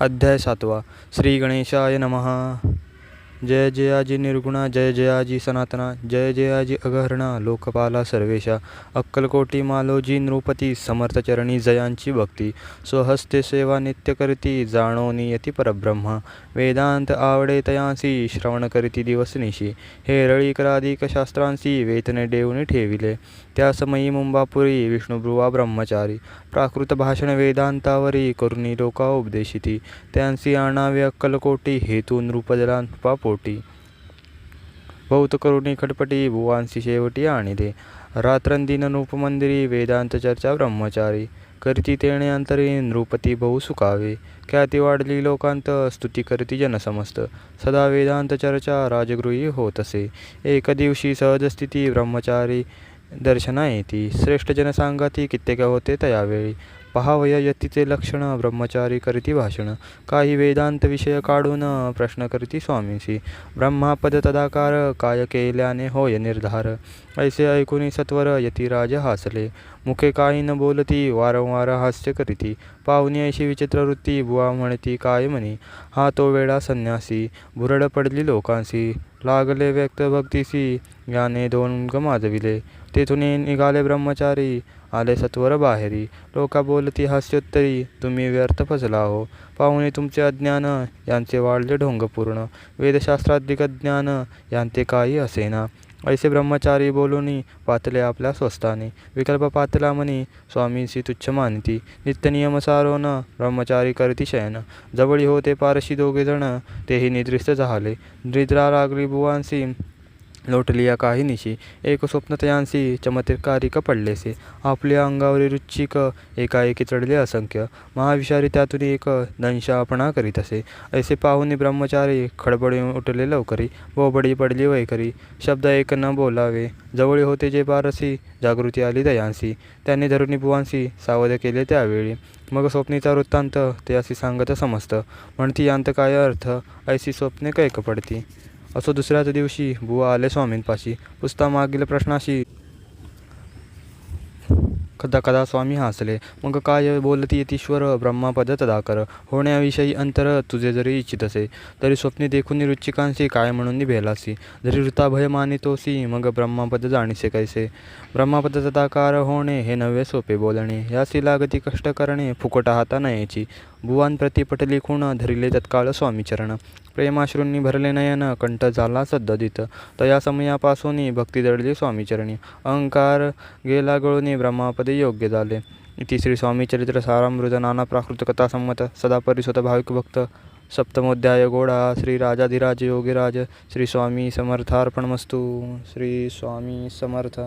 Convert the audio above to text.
अध्याय सातवा. श्री गणेशाय नमः. जय जयाजी निर्गुणा जय जयाजी सनातना जय जयाजी अगहरणा लोकपाला सर्वेशा अक्कलकोटी मालोजी नृपती समर्थचरणी जयांची भक्ती स्वहस्ते सेवा नित्य करती जाणोनी नियती परब्रह्म वेदांत आवडे तयांसी श्रवण करीती दिवसनिशी हे रळीकराधिक शास्त्रांसी वेतने देऊनी ठेविले त्या समयी मुंबापुरी विष्णुब्रुवा ब्रह्मचारी प्राकृत भाषण वेदांतावरी करुणी लोका उपदेशिती त्यांसी आणावे अक्कलकोटी हेतू नृपजलांपा पोटी। बहुत करुणी खटपटी भुवांसी शेवटी आणिले रात्रंदिन नृपमंदिरी वेदांत चर्चा ब्रह्मचारी। करती तेणे अंतरी नृपती बहु सुखावे। ख्याती वाढली लोकांत स्तुती करती जनसमस्त। सदा वेदांत चर्चा राजगृही होत असे एक दिवशी सहजस्थिती ब्रह्मचारी दर्शना येती श्रेष्ठ जनसांगाती कित्येक होते तयावेळी। पहावया यतीचे लक्षण ब्रह्मचारी करीती भाषण। काही वेदांत विषय काढून प्रश्न करिती स्वामीसी ब्रह्मापद तदाकार काय केल्याने होय निर्धार। ऐसे ऐकून सत्वर यतिराज हासले। मुखे काही न बोलती वारंवार हास्य करीती. पाहुणी ऐशी विचित्र वृत्ती बुवा म्हणती काय म्हणे? हा तो वेळा संन्यासी भुरड पडली लोकांसी लागले व्यक्त भक्तीसी याने दोन गमाजविले तेथून निघाले ब्रह्मचारी आले सत्वर बाहेरी. लोका बोलती हास्योत्तरी तुम्ही व्यर्थ फसला हो. पाहुणे तुमचे अज्ञान यांचे वाढले ढोंग पूर्ण. वेदशास्त्राधिक ज्ञान यांते काही असेना ऐसे ब्रह्मचारी बोलूनी पातले आपल्या स्वस्थाने. विकल्प पातला म्हणी स्वामीसी तुच्छ मानती. नित्यनियम सारोन ब्रह्मचारी करती शयन. जवळी होते पारशी दोघे जण तेही निद्रिस्त झाले. निद्रा लागली बुवांसी लोटली या काही निशी. एक स्वप्न तयांसी चमत्कारिक पडलेसे आपल्या अंगावरील रुच्चिक एकाएकी चढले असंख्य. महाविषारी त्यातून एक दंशापणा करीत असे. ऐसे पाहुणे ब्रह्मचारी खडबडी उठले लवकरी. बोबडी पडली वैखरी. शब्द एक न बोलावे. जवळ होते जे पारसी जागृती आली दयांसी. त्यांनी धरुणी बुवांसी सावध केले त्यावेळी. मग स्वप्नीचा वृत्तांत ते असे सांगत समजतं म्हणती यांत काय अर्थ? ऐशी स्वप्ने कैक पडती. असो दुसऱ्याच दिवशी बुवा आले स्वामींपाशी. पुसता मागील प्रश्नाशी. कदा कदा स्वामी हसले. मग काय बोलती यतीश्वर ब्रह्मापद तदाकर होण्याविषयी अंतर तुझे जरी इच्छित असे तरी स्वप्ने देखून रुचिकांशी काय म्हणून भेलासी जरी ऋताभय मानितोसी मग ब्रह्मापद जाणीसे कैसे? ब्रह्मापद तदाकार होणे हे नव्हे सोपे बोलणे. यासी लागती कष्ट करणे फुकट हाता नयेची भुवान प्रतिपट लिखून धरिले तत्काळ स्वामीचरण. प्रेमाश्रूंनी भरले नयन कंठ झाला सद्ददित तया समयापासून भक्ती दडली स्वामीचरणी. अहंकार गेला गळून ब्रह्मापदे योग्य झाले. तिसरी स्वामीचरित्र सारामृत नाना प्राकृत कथा संमत. सदा परिसुत भाविक भक्त. सप्तमोध्याय गोडा श्री राजाधिराज योगीराज. श्री स्वामी समर्थार्पणमस्तू. श्री स्वामी समर्थ.